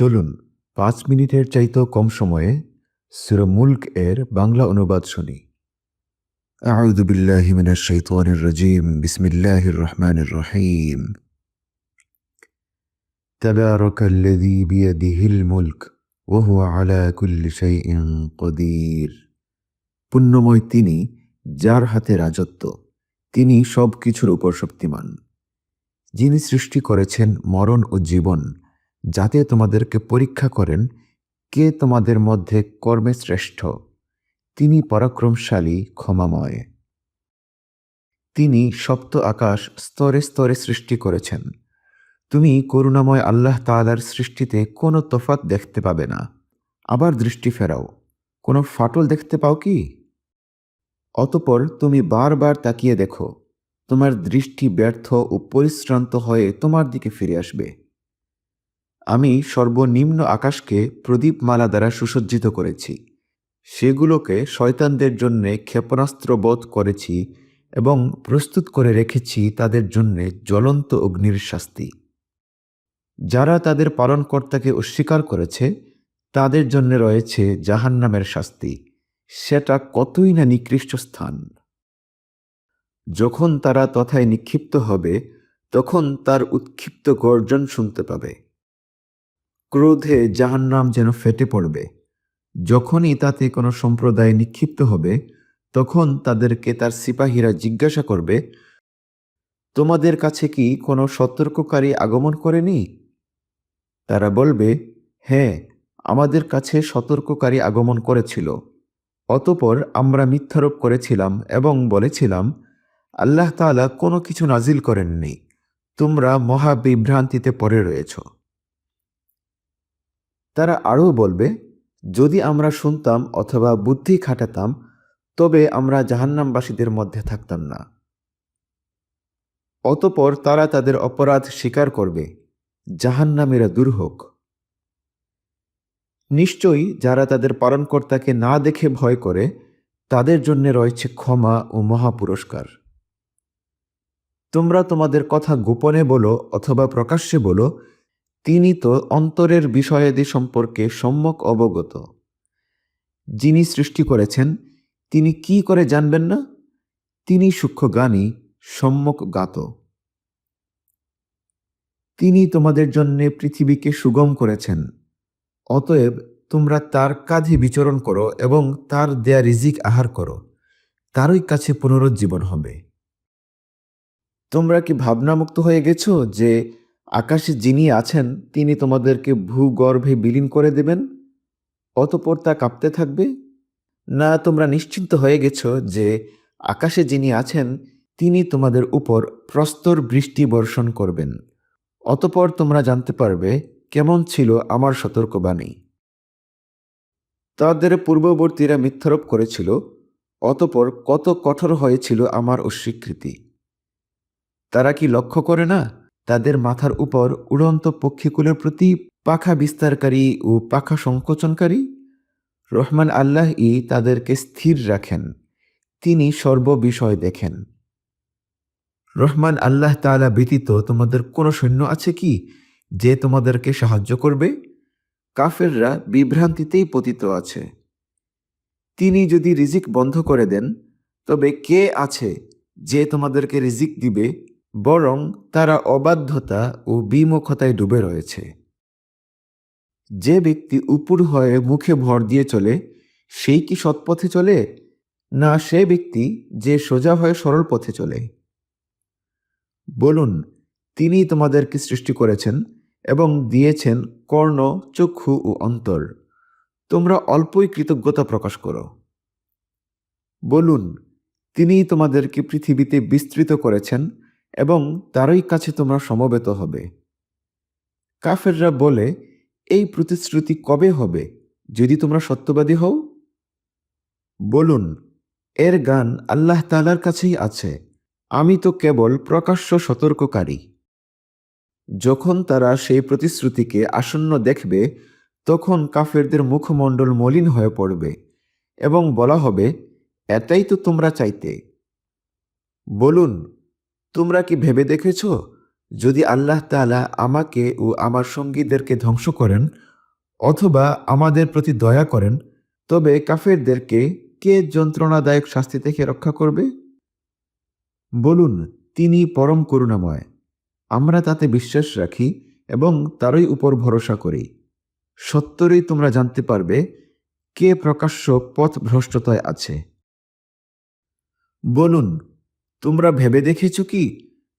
চলুন পাঁচ মিনিটের চাইতেও কম সময়ে সুরা মুল্ক এর বাংলা অনুবাদ শুনি أعوذ بالله من الشيطان الرجيم بسم الله الرحمن الرحيم تبارك الذي بيده الملك وهو على كل شيء قدير পুণ্যময় তিনি যার হাতে রাজত্ব তিনি সব কিছুর উপর শক্তিমান যিনি সৃষ্টি করেছেন মরণ ও জীবন যাতে তোমাদেরকে পরীক্ষা করেন কে তোমাদের মধ্যে কর্মে শ্রেষ্ঠ। তিনি পরাক্রমশালী, ক্ষমাময়। তিনি সপ্ত আকাশ স্তরে স্তরে সৃষ্টি করেছেন। তুমি করুণাময় আল্লাহ তাআলার সৃষ্টিতে কোনো তফাত দেখতে পাবে না। আবার দৃষ্টি ফেরাও। কোনো ফাটল দেখতে পাও কি? অতপর তুমি বারবার তাকিয়ে দেখো। তোমার দৃষ্টি ব্যর্থ ও পরিশ্রান্ত হয়ে তোমার দিকে ফিরে আসবে। আমি সর্বনিম্ন আকাশকে প্রদীপমালা দ্বারা সুসজ্জিত করেছি। সেগুলোকে শয়তানদের জন্য ক্ষেপণাস্ত্র বোধ করেছি এবং প্রস্তুত করে রেখেছি তাদের জন্য জ্বলন্ত অগ্নির শাস্তি। যারা তাদের পালনকর্তাকে অস্বীকার করেছে, তাদের জন্য রয়েছে জাহান্নামের শাস্তি। সেটা কতই না নিকৃষ্ট স্থান। যখন তারা তথায় নিক্ষিপ্ত হবে, তখন তার উৎক্ষিপ্ত গর্জন শুনতে পাবে। ক্রোধে জাহান্নাম যেন ফেটে পড়বে। যখনই তাতে কোনো সম্প্রদায় নিক্ষিপ্ত হবে, তখন তাদেরকে তার সিপাহীরা জিজ্ঞাসা করবে, তোমাদের কাছে কি কোনো সতর্ককারী আগমন করেনি? তারা বলবে হ্যাঁ আমাদের কাছে সতর্ককারী আগমন করেছিল। অতপর আমরা মিথ্যারোপ করেছিলাম এবং বলেছিলাম, আল্লাহ তাআলা কোনো কিছু নাজিল করেননি। তোমরা মহা বিভ্রান্তিতে পড়ে রয়েছ। তারা আরও বলবে, যদি আমরা শুনতাম অথবা বুদ্ধি খাটাতাম, তবে আমরা জাহান্নামবাসীদের মধ্যে থাকতাম না। অতপর তারা তাদের অপরাধ স্বীকার করবে, জাহান্নামীরা দূর হোক। নিশ্চয়ই যারা তাদের পালনকর্তাকে না দেখে ভয় করে, তাদের জন্য রয়েছে ক্ষমা ও মহা পুরস্কার তোমরা তোমাদের কথা গোপনে বলো অথবা প্রকাশ্যে বলো তিনি তো অন্তরের বিষয়াদি সম্পর্কে সম্যক অবগত। যিনি সৃষ্টি করেছেন, তিনি কি করে জানবেন না? তিনি সূক্ষ্ম জ্ঞানী সম্যক গাত তিনি তোমাদের জন্যে পৃথিবীকে সুগম করেছেন। অতএব তোমরা তার কাঁধে বিচরণ করো এবং তার দেয়া রিজিক আহার করো। তারই কাছে পুনরুজ্জীবন হবে। তোমরা কি ভাবনামুক্ত হয়ে গেছো যে আকাশে যিনি আছেন, তিনি তোমাদেরকে ভূগর্ভে বিলীন করে দেবেন, অতপর তা কাঁপতে থাকবে। না, তোমরা নিশ্চিন্ত হয়ে গেছ যে আকাশে যিনি আছেন, তিনি তোমাদের উপর প্রস্তর বৃষ্টি বর্ষণ করবেন। অতপর তোমরা জানতে পারবে কেমন ছিল আমার সতর্কবাণী। তাদের পূর্ববর্তীরা মিথ্যারোপ করেছিল, অতপর কত কঠোর হয়েছিল আমার অস্বীকৃতি। তারা কি লক্ষ্য করে না? তাদের মাথার উপর উড়ন্ত পক্ষীকুলের প্রতি পাখা বিস্তারকারী ও পাখা সংকোচনকারী রহমান আল্লাহ ই তাদেরকে স্থির রাখেন। তিনি সর্ববিষয় দেখেন। রহমান আল্লাহ তাআলা ব্যতীত তোমাদের কোনো সৈন্য আছে কি যে তোমাদেরকে সাহায্য করবে? কাফেররা বিভ্রান্তিতেই পতিত আছে। তিনি যদি রিজিক বন্ধ করে দেন, তবে কে আছে যে তোমাদেরকে রিজিক দিবে? বরং তারা অবাধ্যতা ও বিমুখতায় ডুবে রয়েছে। যে ব্যক্তি উপুর হয়ে মুখে ভর দিয়ে চলে, সেই কি সৎপথে চলে? না, সে ব্যক্তি যে সোজা হয়ে সরল পথে চলে। বলুন, তিনি তোমাদেরকে সৃষ্টি করেছেন এবং দিয়েছেন কর্ণ, চক্ষু ও অন্তর। তোমরা অল্পই কৃতজ্ঞতা প্রকাশ করো। বলুন, তিনি তোমাদেরকে পৃথিবীতে বিস্তৃত করেছেন এবং তারই কাছে তোমরা সমবেত হবে। কাফেররা বলে, এই প্রতিশ্রুতি কবে হবে? যদি তোমরা সত্যবাদী হও? বলুন, এর গান আল্লাহ তালার কাছেই আছে। আমি তো কেবল প্রকাশ্য সতর্ককারী। যখন তারা সেই প্রতিশ্রুতিকে আসন্ন দেখবে, তখন কাফেরদের মুখমণ্ডল মলিন হয়ে পড়বে এবং বলা হবে, এটাই তো তোমরা চাইতে। বলুন তোমরা কি ভেবে দেখেছ? যদি আল্লাহ তাআলা আমাকে ও আমার সঙ্গীদেরকে ধ্বংস করেন অথবা আমাদের প্রতি দয়া করেন, তবে কাফেরদেরকে কে যন্ত্রণাদায়ক শাস্তি থেকে রক্ষা করবে? বলুন, তিনি পরম করুণাময়। আমরা তাতে বিশ্বাস রাখি এবং তারই উপর ভরসা করি। সত্তরই তোমরা জানতে পারবে কে প্রকাশ্য পথ ভ্রষ্টতায় আছে। বলুন তোমরা ভেবে দেখেছ কি?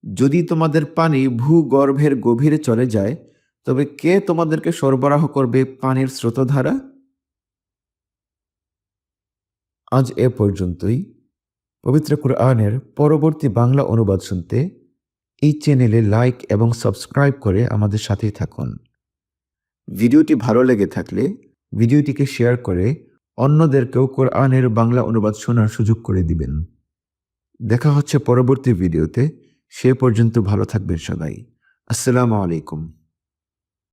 যদি তোমাদের পানি ভূগর্ভের গভীরে চলে যায়, তবে কে তোমাদেরকে সরবরাহ করবে পানির স্রোতধারা? আজ এ পর্যন্তই। পবিত্র কুরআনের পরবর্তী বাংলা অনুবাদ শুনতে এই চ্যানেলে লাইক এবং সাবস্ক্রাইব করে আমাদের সাথেই থাকুন। ভিডিওটি ভালো লেগে থাকলে ভিডিওটিকে শেয়ার করে অন্যদেরকেও কোরআনের বাংলা অনুবাদ শোনার সুযোগ করে দিবেন। দেখা হচ্ছে পরবর্তী ভিডিওতে। সে পর্যন্ত ভালো থাকবেন সবাই। আসসালামু আলাইকুম।